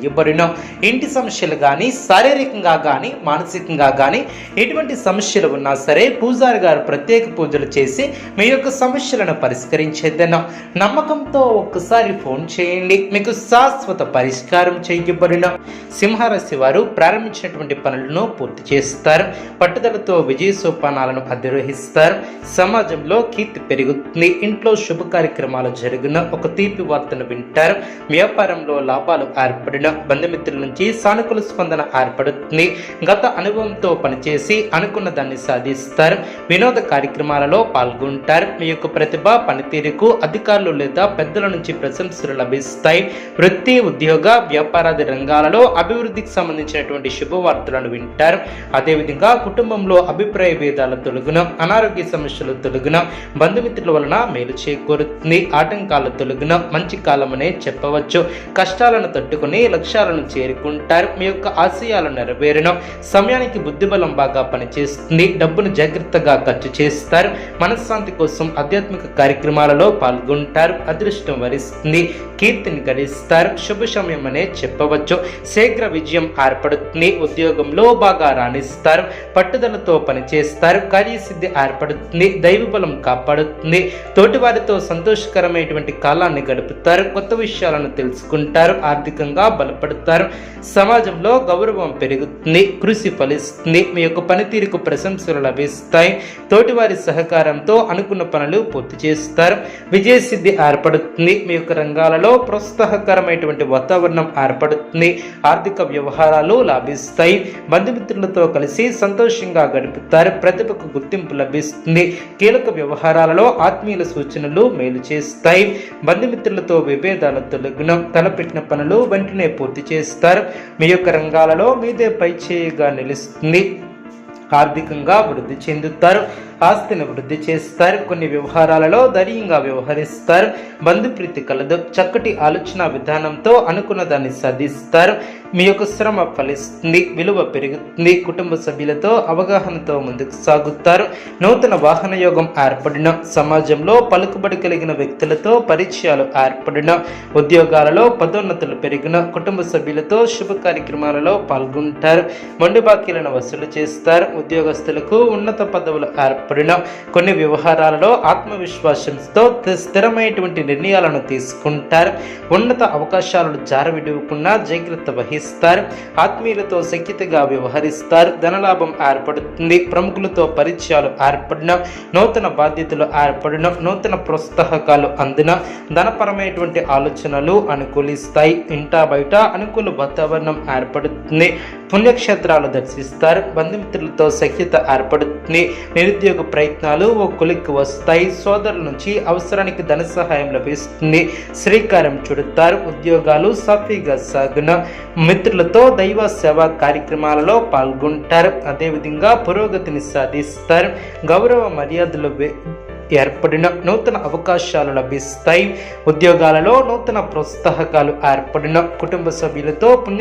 చేయబడిన ఇంటి సమస్యలు కానీ శారీరకంగా కానీ మానసికంగా కానీ ఎటువంటి సమస్యలు ఉన్నా సరే పూజారి గారు ప్రత్యేక పూజలు చేసి మీ యొక్క సమస్యలను పరిష్కరించేద్దను నమ్మకంతో ఒక్కసారి ఫోన్ చేయండి. మీకు శాశ్వత పరిష్కారం చేయబడిన. సింహరాశి వారు ప్రారంభించినటువంటి పనులను పూర్తి చేస్తారు. పట్టుదలతో విజయ సోపానాలను అధిరోహిస్తారు. సమాజంలో కీర్తి పెరుగుతుంది. ఇంట్లో శుభ కార్యక్రమాలు జరిగిన. ఒక తీపి వార్తను వింటారు. వ్యాపారంలో లాభాలు ఏర్పడిన బంధుమిత్రుల నుంచి సానుకూల స్పందన ఏర్పడుతుంది. గత అనుభవంతో పనిచేసి అనుకున్న దాన్ని సాధిస్తారు. వినోద కార్యక్రమాలలో పాల్గొంటారు. మీ యొక్క ప్రతిభ పనితీరుకు అధికారులు లేదా పెద్దల నుంచి ప్రశంసలు లభిస్తాయి. వృత్తి ఉద్యోగ వ్యాపారాది రంగాలలో అభివృద్ధికి సంబంధించినటువంటి శుభవార్తలను వింటారు. అదేవిధంగా కుటుంబంలో అభిప్రాయ భేదాల తొలగున అనారోగ్య సమస్యలు తొలగున బంధుమిత్రుల వలన మేలు చేకూరుతుంది. ఆటంకాల తొలగున మంచి కాలమనే చెప్పవచ్చు. కష్టాలను తట్టుకుని లక్ష్యాలను చేరుకుంటారు. మీ యొక్క ఆశయాలు నెరవేరిన. సమయానికి బుద్ధిబలం బాగా పనిచేస్తుంది. డబ్బును జాగ్రత్తగా ఖర్చు చేస్తారు. మనశ్శాంతి కోసం ఆధ్యాత్మిక కార్యక్రమాలలో పాల్గొంటారు. అదృష్టం వరిస్తుంది. కీర్తిని గడిస్తారు శుభ సమయం అనే చెప్పవచ్చు. శీఘ్ర విజయం ఏర్పడుతుంది. ఉద్యోగంలో బాగా రాణిస్తారు. పట్టుదలతో పనిచేస్తారు. కార్యసిద్ధి ఏర్పడుతుంది. దైవ బలం కాపాడుతుంది. తోటివారితో సంతోషకరమైనటువంటి కాలాన్ని గడుపుతారు. కొత్త విషయాలను తెలుసుకుంటారు. ఆర్థికంగా బలం బలపడతారు. సమాజంలో గౌరవం పెరుగుతుంది కృషి ఫలిస్తుంది మీ యొక్క పనితీరుకు ప్రశంసలు లభిస్తాయి. తోటివారి సహకారంతో అనుకున్న పనులు పూర్తి చేస్తారు. విజయసిద్ధి ఏర్పడుతుంది మీ యొక్క రంగాలలో ప్రోత్సాహకరమైనటువంటి వాతావరణం ఏర్పడుతుంది ఆర్థిక వ్యవహారాలు లాభిస్తాయి. బంధుమిత్రులతో కలిసి సంతోషంగా గడుపుతారు ప్రతిభకు గుర్తింపు లభిస్తుంది. కీలక వ్యవహారాలలో ఆత్మీయుల సూచనలు మేలు చేస్తాయి. బంధుమిత్రులతో విభేదాల తొలగిన తలపెట్టిన పనులు వెంటనే పూర్తి చేస్తారు. మీ యొక్క రంగాలలో మీదే పైచేయిగా నిలుస్తుంది. ఆర్థికంగా వృద్ధి చెందుతారు. ఆస్తిని వృద్ధి చేస్తారు. కొన్ని వ్యవహారాలలో ధైర్యంగా వ్యవహరిస్తారు. బంధుప్రీతి కలదు. చక్కటి ఆలోచన విధానంతో అనుకున్న దాన్ని సాధిస్తారు. మీ యొక్క శ్రమ ఫలిస్తుంది విలువ పెరుగుతుంది కుటుంబ సభ్యులతో అవగాహనతో ముందుకు సాగుతారు. నూతన వాహన యోగం ఏర్పడిన సమాజంలో పలుకుబడి కలిగిన వ్యక్తులతో పరిచయాలు ఏర్పడిన ఉద్యోగాలలో పదోన్నతులు పెరిగిన కుటుంబ సభ్యులతో శుభ కార్యక్రమాలలో పాల్గొంటారు. మొండి బాకీలను వసూలు చేస్తారు. ఉద్యోగస్తులకు ఉన్నత పదవులు ఏర్పడిన కొన్ని వ్యవహారాలలో ఆత్మవిశ్వాసంతో స్థిరమైనటువంటి నిర్ణయాలను తీసుకుంటారు. ఉన్నత అవకాశాలను జారవిడవకుండా జాగ్రత్త వహిస్తారు. ఆత్మీయులతో సఖ్యతగా వ్యవహరిస్తారు. ధనలాభం ఏర్పడుతుంది. ప్రముఖులతో పరిచయాలు ఏర్పడిన నూతన బాధ్యతలు ఏర్పడిన నూతన ప్రోత్సాహకాలు అందిన ధనపరమైనటువంటి ఆలోచనలు అనుకూలిస్తాయి. ఇంటా బయట అనుకూల వాతావరణం ఏర్పడుతుంది. పుణ్యక్షేత్రాలు దర్శిస్తారు. బంధుమిత్రులతో సఖ్యత ఏర్పడుతుంది. నిరుద్యోగ ప్రయత్నాలు ఓ కొలిక్కి వస్తాయి. సోదరుల నుంచి అవసరానికి ధన సహాయం లభిస్తుంది. శ్రీకారం చుడతారు. ఉద్యోగాలు సాఫీగా సాగున. మిత్రులతో దైవ సేవా కార్యక్రమాలలో పాల్గొంటారు. అదేవిధంగా పురోగతిని సాధిస్తారు. గౌరవ మర్యాదలు ఏర్పడిన నూతన అవకాశాలు లభిస్తాయి. ఉద్యోగాలలో నూతన ప్రోత్సాహకాలు ఏర్పడిన కుటుంబ సభ్యులతో పుణ్య